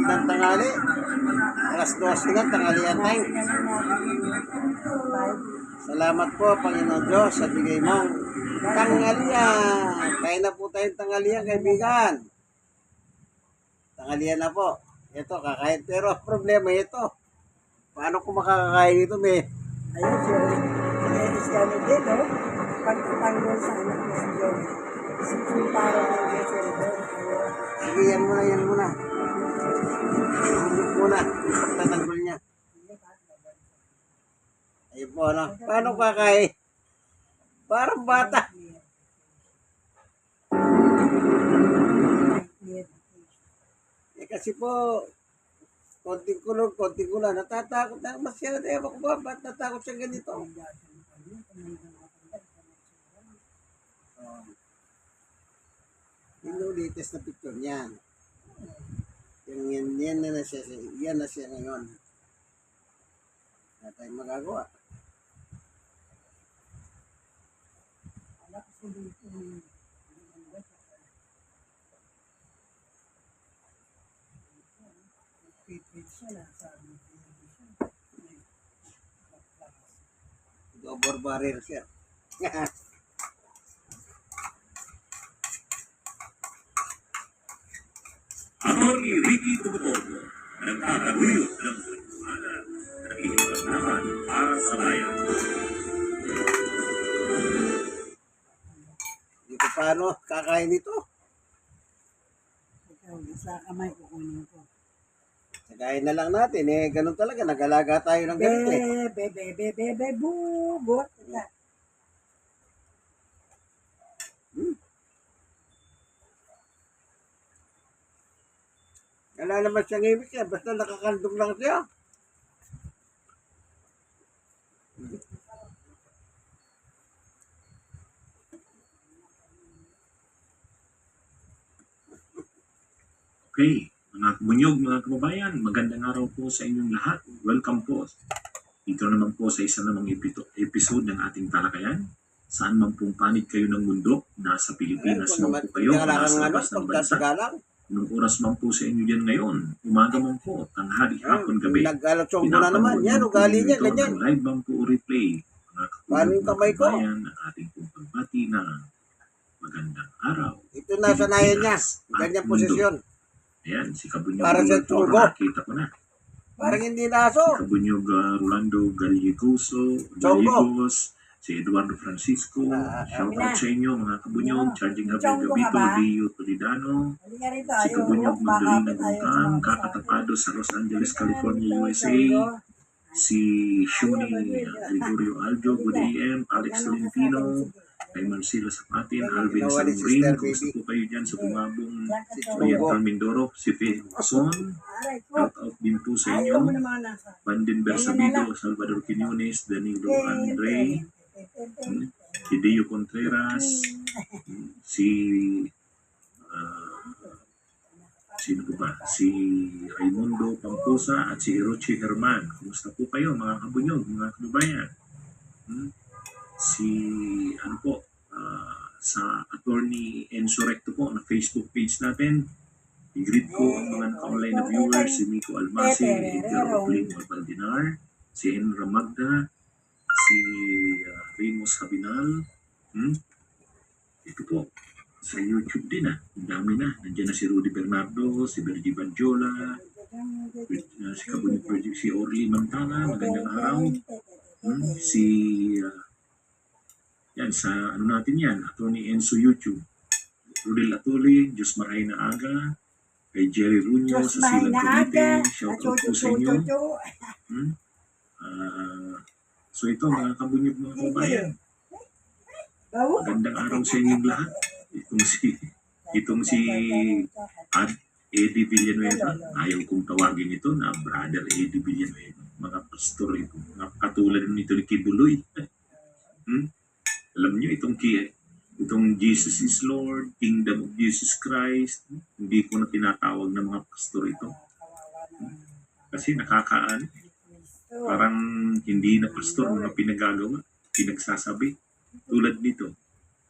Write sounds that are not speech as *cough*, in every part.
magandang tanghali. Alas 12 nga, tanghalian time. Salamat po, Panginoon Diyos, sa bigay mong tanghalian. Kaya na po tayong tanghalian, kaibigan. Tanghalian na po. Ito, kakain. Pero problema ito. Paano ko makakakain ito, me? Ayun, si si si ano din, no? Pagtatanggol sa anak ko si Rebel. Sige, yan muna, yan muna. Humot muna. yung Pagtatanggol niya. Ayun po, ano? Paano kakain? Parang bata. Eh, kasi po, konting kulog, konting kulog, natatakot na masyado. Ewan ko ba, ba't natakot siya ganito? Oh. Yung latest na picture niyan. Yung yan, yan na, na siya, yan na siya ngayon. Wala tayong magagawa. Double barrel siya. *laughs* Attorney Ricky Tumutor, nagtataguyod ng pagmamala ng iyong naman para sa bayan. Hindi ko paano kakain ito. Ikaw, sa kamay kukunin ko. Sagayin na lang natin. Eh, ganun talaga. Nag-alaga tayo ng ganito eh. Be, be, be, be, be, bugot. Wala naman siyang ibig siya. Basta nakakandong lang siya. Okay, mga kabunyog, mga kababayan, magandang araw po sa inyong lahat. Welcome po. Dito naman po sa isa namang episode ng ating talakayan. Saan man pong panig kayo ng mundo, nasa Pilipinas Ayun, man po kayo, nasa labas ng bansa. Anong oras man po sa inyo dyan ngayon, umaga man po, tanghali, hapon, gabi. Nag-alatsong mo na naman. Yan, ugali niya, ganyan. ng Live bang po o replay? Mga Paano yung kamay ko? kababayan, ang ating pong pagbati na magandang araw. Ito na sanayan niya. Ganyan posisyon. Ayan, si Kabunyog Para sa tugo. nakita ko na. Parang hindi naso. Si Kabunyog uh, Rolando Gallegoso, Chongo. Gallegos, si Eduardo Francisco, Ah, shout out sa inyo mga Kabunyog, Ano? Charging ka Gabito, Halika rito, si Kabunyog. Magdalena mo. kakatapado sa Los Angeles, California. USA, si Shuni Gregorio Aljo, Good AM, Alex Tolentino, kay Marcelo Sapatin, Alvin Sister kumusta po kayo dyan sa bumabong? Si Oriental. Mindoro, si Faye Son, shout out din po sa inyo. Bandin Bersabido, Salvador Quinones, Danilo Andre, si Dio Contreras, si ah, sino ba? Si Raimundo Pampusa at si Hirochi Herman. Kumusta po kayo mga kabunyog, mga kababayan? Hmm? Si ano po, ah, sa attorney Enzo Recto po na Facebook page natin. I-greet ko ang mga naka-online na viewers, si Miko Almasi, Edgar Obling Baldinar, si Enra Magda, si uh, Remus Habinal, hmm? ito po, sa YouTube din ah, ang dami na. Nandiyan na si Rudy Bernardo, si Bergie Banjola, uh, si Kabunik Project, si Orly Mantala, magandang araw. Hmm? Si, uh, yan, sa ano natin yan, Attorney Enzo YouTube. Rudel Atuli, Diyos Maray na Aga, kay Jerry Runyo Diyos sa Silang aga. shout out po sa inyo. Hmm? Ah, so ito mga kabunyog mga kabayan, magandang araw sa inyong lahat. Itong si, itong si Ad Eddie Villanueva, ayaw kong tawagin ito na Brother Eddie Villanueva. Mga pastor ito, mga katulad nito ni Kibuloy. *laughs* hmm? Alam niyo itong ki itong Jesus is Lord, Kingdom of Jesus Christ, hindi ko na tinatawag ng mga pastor ito. Kasi nakakaan, parang hindi na pastor mga pinagagawa, pinagsasabi. Tulad nito,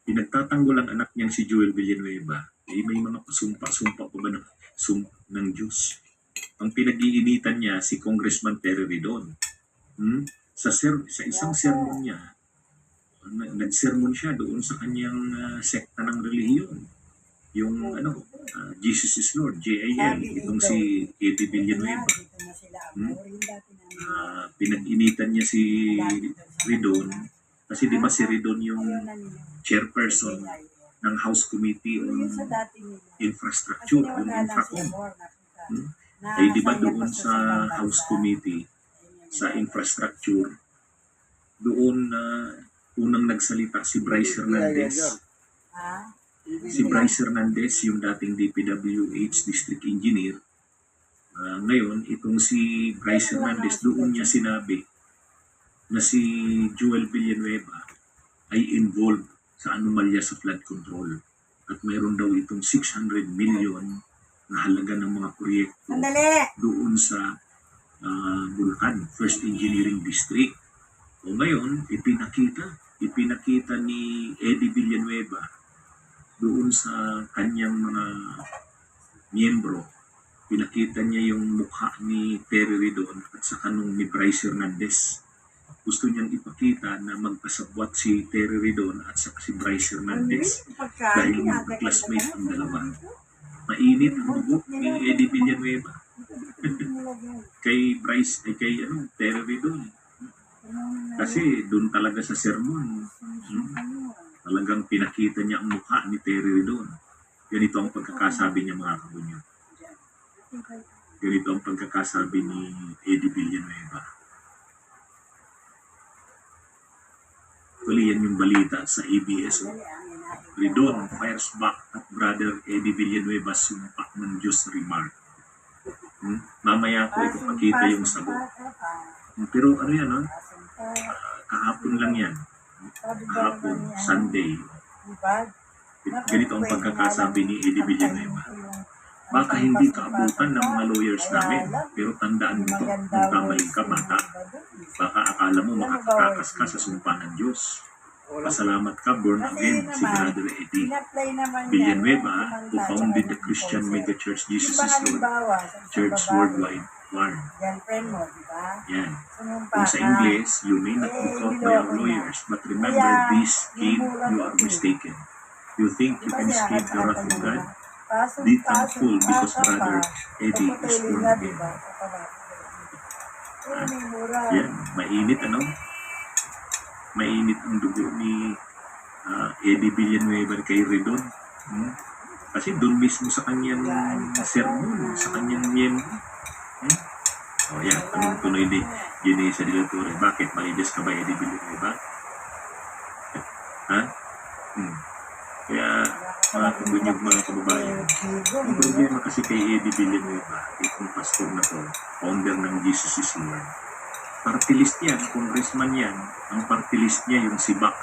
pinagtatanggol ang anak niyang si Joel Villanueva, eh, may mga pasumpa-sumpa pa ba ng, sum, ng Diyos? ang pinag-iinitan niya si Congressman Terry Ridon. Hmm? Sa, ser- sa isang sermon niya, na- nag-sermon siya doon sa kanyang ah, sekta ng relihiyon. Yung ano, ah, Jesus is Lord, JIL, itong si Eddie Villanueva. Hmm? Ah, pinag-initan niya si Ridon kasi di ba si Ridon yung chairperson ng House Committee on. Infrastructure, yung Infracom. Hmm? Na Eh di ba doon sa House. Committee sa infrastructure, doon na unang nagsalita si Bryce Hernandez. Si Bryce Hernandez, yung dating DPWH District Engineer. Ah, ngayon, itong si Bryce Hernandez, doon niya sinabi na si Joel Villanueva ay involved sa anomalya sa flood control. At mayroon daw itong 600 million na halaga ng mga proyekto doon sa ah, Bulacan, First Engineering District. O ngayon, ipinakita, ipinakita ni Eddie Villanueva doon sa kanyang mga miyembro. Pinakita niya yung mukha ni Terry Ridon at saka nung ni Bryce Hernandez. Gusto niyang ipakita na magpasabwat si Terry Ridon at saka si Bryce Hernandez dahil magka-classmate ang dalawa. Mainit ang dugo. Ni Eddie Villanueva. *laughs* Kay Bryce ay kay ano Terry Ridon kasi doon talaga sa sermon. Hmm, talagang pinakita niya ang mukha ni Terry Ridon ganito ang pagkakasabi niya mga kabunyo ganito ang pagkakasabi ni Eddie Villanueva Actually, yan yung balita sa ABS. oh. Ridon fires back at brother Eddie Villanueva sumpa ng Diyos remark. Hmm? Mamaya ko ipapakita yung sagot. Hmm, Pero ano yan, ha? Ah, kahapon lang yan. Kahapon, Sunday. Ganito ang pagkakasabi ni Eddie Villanueva. Baka hindi kaabutan ng mga lawyers namin, pero tandaan mo to, magkamali ka bata. Baka akala mo makakatakas ka sa sumpa ng Diyos. Pasalamat ka, born again, si Brother Eddie. Villanueva, who founded the Christian megachurch Jesus is Lord, Church Worldwide, warned. Yan, friend mo, di ba? Yan. Sumumpa Kung sa. English, you may not be caught by our lawyers, but remember this, kid, you are mistaken. You think you can escape the wrath of God? Be thankful because Brother Eddie is born again. Yan, mainit ano? Mainit ang dugo ni ah, Eddie Villanueva kay Redon. Hmm? Kasi doon mismo sa kanyang sermon, sa kanyang miyembro. O yan, tanong tuloy ni Jenisa de la Torre, bakit malinis ka ba Eddie Villanueva? ha? Hmm. Kaya, mga kabunyog mga kababayan, ang problema kasi kay Eddie Villanueva, itong pastor na to, founder ng Jesus is Lord. Party list yan, congressman yan. Ang party list niya yung SIBAC,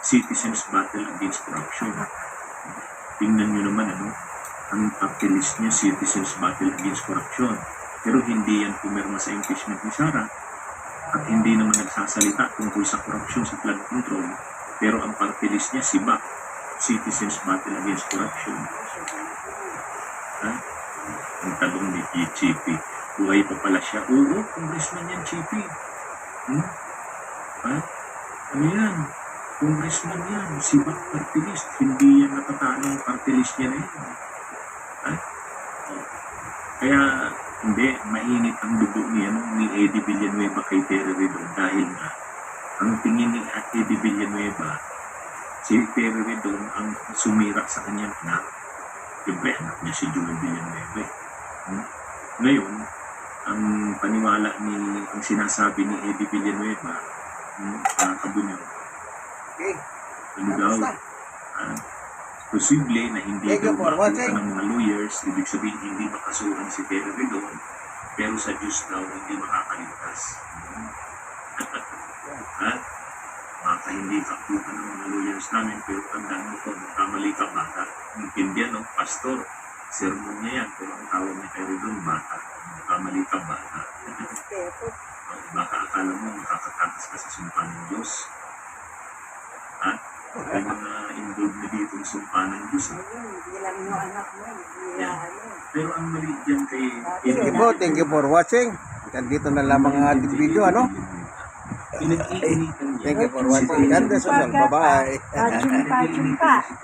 Citizens Battle Against Corruption. Tingnan nyo naman ano, ang party list niya, Citizens Battle Against Corruption. Pero hindi yan pumirma sa impeachment ni Sara at hindi naman nagsasalita tungkol sa korupsyon sa flood control. Pero ang party list niya, SIBAC, Citizens Battle Against Corruption. Ha? Ang talong ni GCP. Buhay pa pala siya. Oo, congressman yan, GP. Hmm? Ha? Ano yan? Congressman yan. Sibak party list. Hindi yan natatalo ang party list niya na yan. Ha? Kaya, hindi, mainit ang dugo ni, ano, ni Eddie Villanueva kay Terry Redon dahil nga, ang tingin ni Eddie Villanueva, si Terry Redon ang sumira sa kanyang anak. Siyempre, anak niya si Joel Villanueva. eh. Hmm? Ngayon, ang paniwala ni, ang sinasabi ni Eddie Villanueva, hmm, uh, kabunyo, Okay. ano daw, ah, posible na hindi daw watching. ng mga lawyers, ibig sabihin hindi makasuhan si Terry Redon, pero sa Diyos daw hindi makakaligtas. *laughs* Ha? Baka hindi kaputan ng mga lawyers namin, pero tandaan mo to, kamali ka bata. Intindihan, no? Pastor, sermon niya yan, pero ang tawag niya kay Redon, bata. Kamali ka bata. *laughs* Baka akala mo makakatakas ka sa sumpa ng Diyos. Ha? May mga involved na dito ng sumpa ng Diyos. Ha? Hindi lang yung anak mo, hindi ano. Pero ang mali dyan kay Thank you po, thank you for watching. Dito na lamang ang ating video, ano? Thank you for watching. God bless us all. Bye-bye. Pachumpa, chumpa.